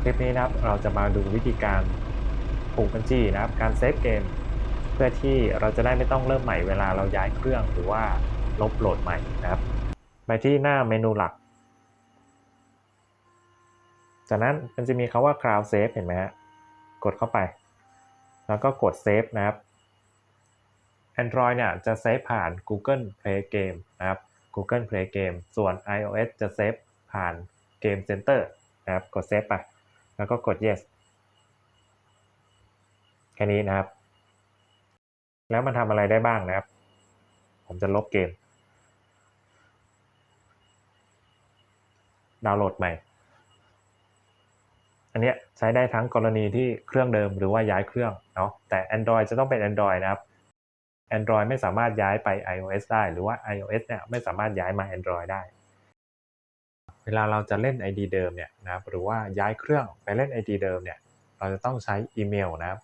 คลิปนี้นะครับเราจะมาดูวิธีการผูกบัญชีนะครับ การเซฟเกม เพื่อที่เราจะได้ไม่ต้องเริ่มใหม่เวลาเราย้ายเครื่องหรือว่าลบโหลดใหม่นะครับ ไปที่หน้าเมนูหลัก จากนั้นมันจะมีคาว่า Cloud Save เห็นไหมฮะกดเข้าไป แล้วก็กด Save นะครับ Android เนี่ยจะเซฟผ่าน Google Play Game นะครับ Google Play Game ส่วน iOS จะเซฟผ่าน Game Center นะครับ กด Save ไป แล้วก็กด Yes แค่นี้นะครับ แล้วมันทำอะไรได้บ้างนะครับ ผมจะลบเกม ดาวน์โหลดใหม่ อันนี้ใช้ได้ทั้งกรณีที่เครื่องเดิมหรือว่าย้ายเครื่องเนาะแต่ Android จะต้องเป็น Android นะครับ Android ไม่สามารถย้ายไป iOS ได้ หรือว่า iOS เนี่ยไม่สามารถย้ายมา Android ได้ เวลาเราจะเล่น ID เดิมเนี่ยนะครับหรือว่าย้ายเครื่องไปเล่น ID เดิมเนี่ยเราจะต้องใช้อีเมลนะครับ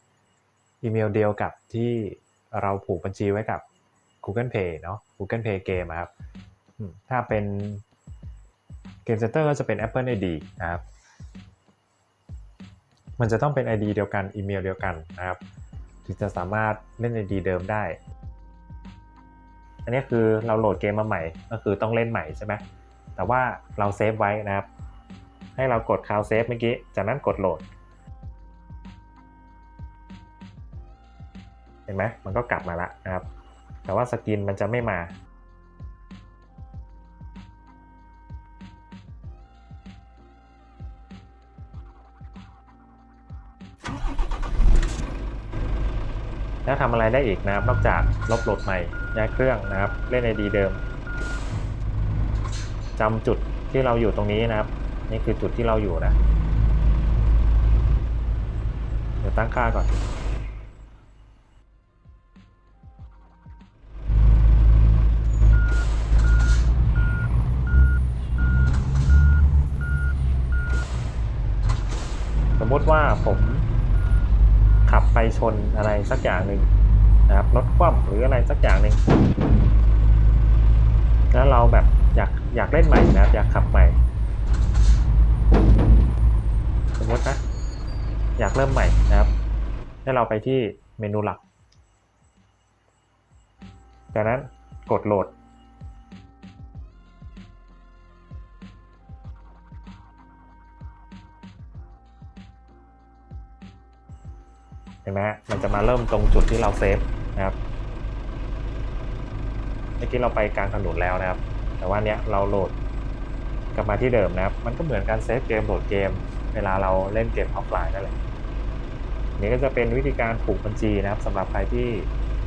อีเมลเดียวกับที่เราผูกบัญชีไว้กับ Google Play เนาะ Google Play Game ครับถ้าเป็น Game Center ก็จะเป็น Apple ID นะครับ มันจะต้องเป็น ID เดียวกันอีเมลเดียวกันนะครับ ถึงจะสามารถเล่น ID เดิมได้ อันนี้คือเราโหลดเกมมาใหม่ ก็คือต้องเล่นใหม่ใช่ไหม แต่ว่าเราเซฟไว้นะครับ ให้เรากด Cloud Save เมื่อกี้ จากนั้นกดโหลด เห็นไหมมันก็กลับมาละนะครับ แต่ว่าสกินมันจะไม่มาแล้วทำอะไรได้อีกนะครับ นอกจากลบโหลดใหม่ย้ายเครื่องนะครับ เล่นไอดีเดิม จำจุดที่เราอยู่ตรงนี้นะครับ นี่คือจุดที่เราอยู่นะ เดี๋ยวตั้งค่าก่อนสมมติว่าผมขับไปชนอะไรสักอย่างหนึ่งนะครับรถคว่ำหรืออะไรสักอย่างหนึ่งแล้วเราแบบ อยากเล่นใหม่นะครับ อยากขับใหม่ สมมตินะ อยากเริ่มใหม่นะครับ ให้เราไปที่เมนูหลัก จากนั้นกดโหลด เห็นไหมมันจะมาเริ่มตรงจุดที่เราเซฟนะครับเมื่อกี้เราไปกลางถนนแล้วนะครับ แต่ว่าเนี้ยเราโหลดกลับมาที่เดิมนะครับ มันก็เหมือนการเซฟเกมโหลดเกม เวลาเราเล่นเกมออฟไลน์นั่นแหละนี่ก็จะเป็นวิธีการผูกบัญชีนะครับสำหรับใครที่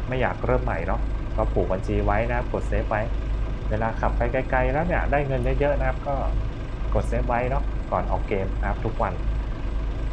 ไม่อยากเริ่มใหม่เนาะก็ผูกบัญชีไว้นะครับกดเซฟไว้ เวลาขับไปไกลๆแล้วเนี่ยได้เงินเยอะๆนะครับก็กดเซฟไว้เนาะก่อนออกเกมนะครับทุกวัน